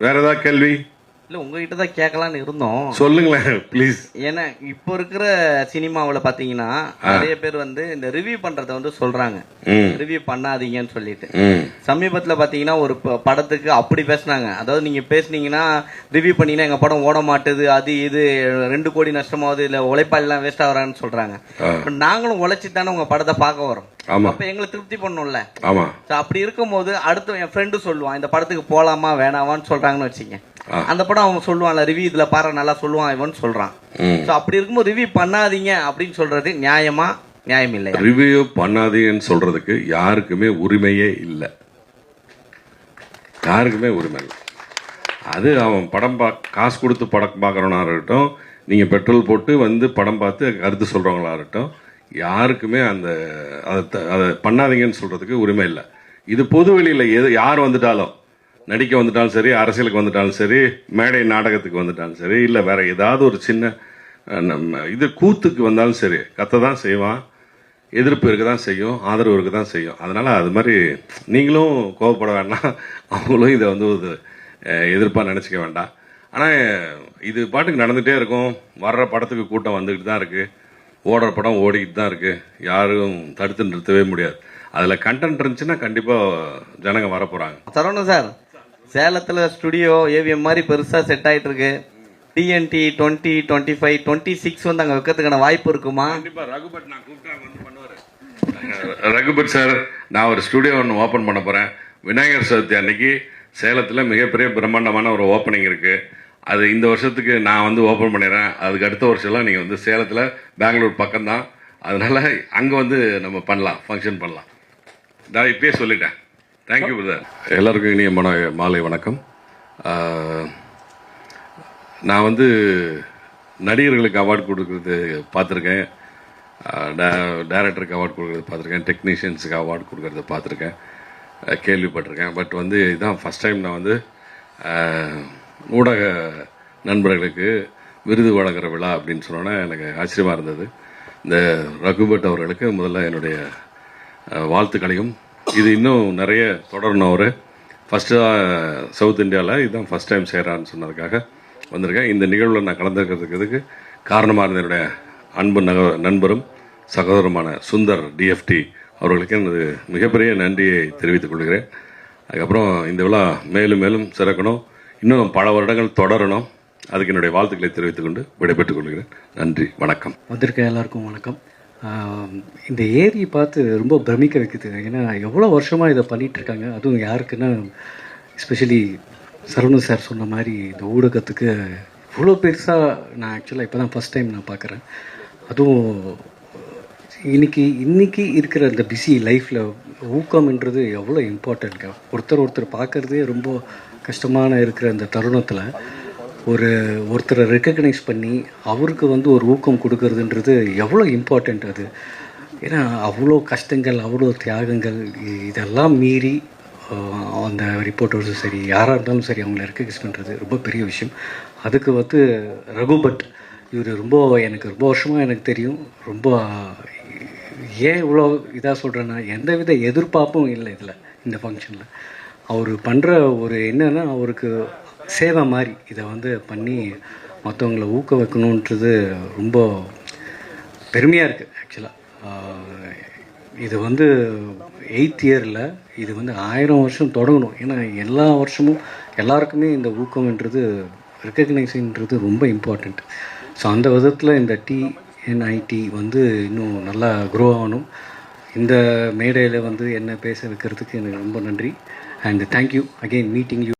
வேற ஏதாவது கேள்வி இல்ல உங்ககிட்ட தான் கேட்கலான்னு இருந்தோம். சொல்லுங்களேன் ப்ளீஸ் ஏன்னா இப்போ இருக்கிற சினிமாவில் பார்த்தீங்கன்னா நிறைய பேர் வந்து இந்த ரிவ்யூ பண்றத வந்து சொல்றாங்க. ரிவ்யூ பண்ணாதீங்கன்னு சொல்லிட்டு. சமீபத்தில் பார்த்தீங்கன்னா ஒரு படத்துக்கு அப்படி பேசுனாங்க. அதாவது நீங்க பேசுனீங்கன்னா ரிவ்யூ பண்ணீங்கன்னா எங்க படம் ஓட மாட்டுது அது இது ரெண்டு கோடி நஷ்டமாவது இல்ல உழைப்பாளெல்லாம் வேஸ்ட் ஆகுறான்னு சொல்றாங்க. நாங்களும் உழைச்சி தானே உங்க படத்தை பார்க்க வரோம். அப்ப எங்களை திருப்தி பண்ணும்ல. அப்படி இருக்கும்போது அடுத்து என் ஃப்ரெண்டு சொல்லுவான் இந்த படத்துக்கு போலாமா வேணாமான்னு சொல்றாங்கன்னு வச்சுங்க. அந்த படம் அவன் சொல்லுவான்ல ரிவ்யூ இதுல பாரு நல்லா சொல்லுவான் இவன் சொல்றான். ஸோ அப்படி இருக்கும்போது ரிவ்யூ பண்ணாதீங்க அப்படின்னு சொல்றது நியாயமா நியாயம் இல்லையா? ரிவ்யூ பண்ணாதீங்கன்னு சொல்றதுக்கு யாருக்குமே உரிமையே இல்லை. யாருக்குமே உரிமை இல்லை. அது அவன் படம் பா காசு கொடுத்து படம் பார்க்குறவனா இருக்கட்டும் நீங்கள் பெட்ரோல் போட்டு வந்து படம் பார்த்து கருத்து சொல்கிறவங்களா இருக்கட்டும் யாருக்குமே அந்த அதை அதை பண்ணாதீங்கன்னு சொல்கிறதுக்கு உரிமை இல்லை. இது பொது வெளியில் எது யார் வந்துட்டாலும் நடிக்க வந்துட்டாலும் சரி அரசியலுக்கு வந்துட்டாலும் சரி மேடை நாடகத்துக்கு வந்துட்டாலும் சரி இல்லை வேற ஏதாவது ஒரு சின்ன நம்ம இது கூத்துக்கு வந்தாலும் சரி கத்த தான் செய்வான் எதிர்ப்பு இருக்க தான் செய்யும் ஆதரவு இருக்க தான் செய்யும். அதனால் அது மாதிரி நீங்களும் கோவப்பட வேண்டாம். அவங்களும் இதை வந்து ஒரு எதிர்ப்பாக நினச்சிக்க வேண்டாம். ஆனால் இது பாட்டுக்கு நடந்துகிட்டே இருக்கும். வர்ற படத்துக்கு கூட்டம் வந்துக்கிட்டு தான் இருக்குது ஓடுற படம் ஓடிக்கிட்டு தான் இருக்குது யாரும் தடுத்து நிறுத்தவே முடியாது. அதில் கண்டென்ட் இருந்துச்சுன்னா கண்டிப்பாக ஜனங்க வர போகிறாங்க சரவணன் சார். சேலத்தில் ஸ்டுடியோ ஏவிஎம் மாதிரி பெருசாக செட் ஆகிட்டு இருக்கு TNT twenty twenty five twenty six வந்து அங்கே வைக்கிறதுக்கான வாய்ப்பு இருக்குமா? ரகுபட் நான் ரகுபட் சார் நான் ஒரு ஸ்டுடியோ ஒன்று ஓப்பன் பண்ண போகிறேன் விநாயகர் சதுர்த்தி அன்னைக்கு சேலத்தில் மிகப்பெரிய பிரம்மாண்டமான ஒரு ஓப்பனிங் இருக்குது அது இந்த வருஷத்துக்கு நான் வந்து ஓப்பன் பண்ணிடுறேன். அதுக்கு அடுத்த வருஷம்லாம் நீங்கள் வந்து சேலத்தில் பெங்களூர் பக்கம்தான். அதனால் அங்கே வந்து நம்ம பண்ணலாம் ஃபங்க்ஷன் பண்ணலாம். நான் இப்பயே சொல்லிட்டேன். தேங்க்யூ பிரதர் எல்லாருக்கும் இனிய மன மாலை வணக்கம். நான் வந்து நடிகர்களுக்கு அவார்டு கொடுக்கறது பார்த்துருக்கேன். டேரக்டருக்கு அவார்டு கொடுக்குறது பார்த்துருக்கேன். டெக்னீஷியன்ஸுக்கு அவார்டு கொடுக்கறத பார்த்துருக்கேன். கேள்விப்பட்டிருக்கேன். பட் வந்து இதுதான் ஃபஸ்ட் டைம் நான் வந்து ஊடக நண்பர்களுக்கு விருது வழங்குற விழா அப்படின்னு சொன்னோன்னா எனக்கு ஆச்சரியமாக இருந்தது. இந்த ரகுபட் அவர்களுக்கு முதல்ல என்னுடைய வாழ்த்துக்களையும் இது இன்னும் நிறைய தொடரணும் அவர். ஃபஸ்ட்டு சவுத் இந்தியாவில் இதுதான் ஃபஸ்ட் டைம் செய்கிறான்னு சொன்னதுக்காக வந்திருக்கேன். இந்த நிகழ்வில் நான் கலந்துருக்கிறதுக்கு காரணமாக இருந்த என்னுடைய அன்பு நக நண்பரும் சகோதரமான சுந்தர் டிஎஃப்டி அவர்களுக்கு எனது மிகப்பெரிய நன்றியை தெரிவித்துக் கொள்கிறேன். அதுக்கப்புறம் இந்த விழா மேலும் மேலும் சிறக்கணும். இன்னும் பல வருடங்கள் தொடரணும். அதுக்கு என்னுடைய வாழ்த்துக்களை தெரிவித்துக் கொண்டு விடைபெற்றுக் கொள்கிறேன். நன்றி வணக்கம். வந்திருக்க எல்லாருக்கும் வணக்கம். இந்த ஏரியை பார்த்து ரொம்ப பிரமிக்க வைக்குது. ஏன்னா எவ்வளோ வருஷமாக இதை பண்ணிகிட்ருக்காங்க இருக்காங்க அதுவும் யாருக்குன்னா எஸ்பெஷலி சரவணன் சார் சொன்ன மாதிரி இந்த ஊடகத்துக்கு இவ்வளோ பெருசாக நான் ஆக்சுவலாக இப்போ தான் ஃபஸ்ட் டைம் நான் பார்க்குறேன். அதுவும் இன்னைக்கு இன்னைக்கு இருக்கிற இந்த பிஸி லைஃப்பில் ஊக்கம்ன்றது எவ்வளோ இம்பார்ட்டன்ட்ங்க ஒருத்தர் ஒருத்தர் பார்க்குறதே ரொம்ப கஷ்டமான இருக்கிற அந்த தருணத்தில் ஒரு ஒருத்தரை ரெக்கக்னைஸ் பண்ணி அவருக்கு வந்து ஒரு ஊக்கம் கொடுக்கறதுன்றது எவ்வளோ இம்பார்ட்டண்ட் அது. ஏன்னா அவ்வளோ கஷ்டங்கள் அவ்வளோ தியாகங்கள் இதெல்லாம் மீறி அந்த ரிப்போர்ட்டர்ஸும் சரி யாராக இருந்தாலும் சரி அவங்கள ரெக்கக்னைஸ் பண்ணுறது ரொம்ப பெரிய விஷயம். அதுக்கு வந்து ரகுபட் இவர் ரொம்ப எனக்கு ரொம்ப வருஷமாக எனக்கு தெரியும். ரொம்ப ஏன் இவ்வளோ இதாக சொல்கிறேன்னா எந்தவித எதிர்பார்ப்பும் இல்லை இதில் இந்த ஃபங்க்ஷனில் அவர் பண்ணுற ஒரு என்னென்னா அவருக்கு சேவை மாதிரி இதை வந்து பண்ணி மற்றவங்கள ஊக்க வைக்கணுன்றது ரொம்ப பெருமையாக இருக்குது ஆக்சுவலாக இது வந்து எயித் இயரில் இது வந்து ஆயிரம் வருஷம் தொடங்கணும். ஏன்னா எல்லா வருஷமும் எல்லாருக்குமே இந்த ஊக்கம்ன்றது ரெக்கக்னைசன்றது ரொம்ப இம்பார்ட்டண்ட் ஸோ அந்த விதத்தில் இந்த டிஎன்ஐடி வந்து இன்னும் நல்லா க்ரோ ஆகணும். இந்த மேடையில் வந்து என்ன பேச வைக்கிறதுக்கு எனக்கு ரொம்ப நன்றி. And thank you again meeting you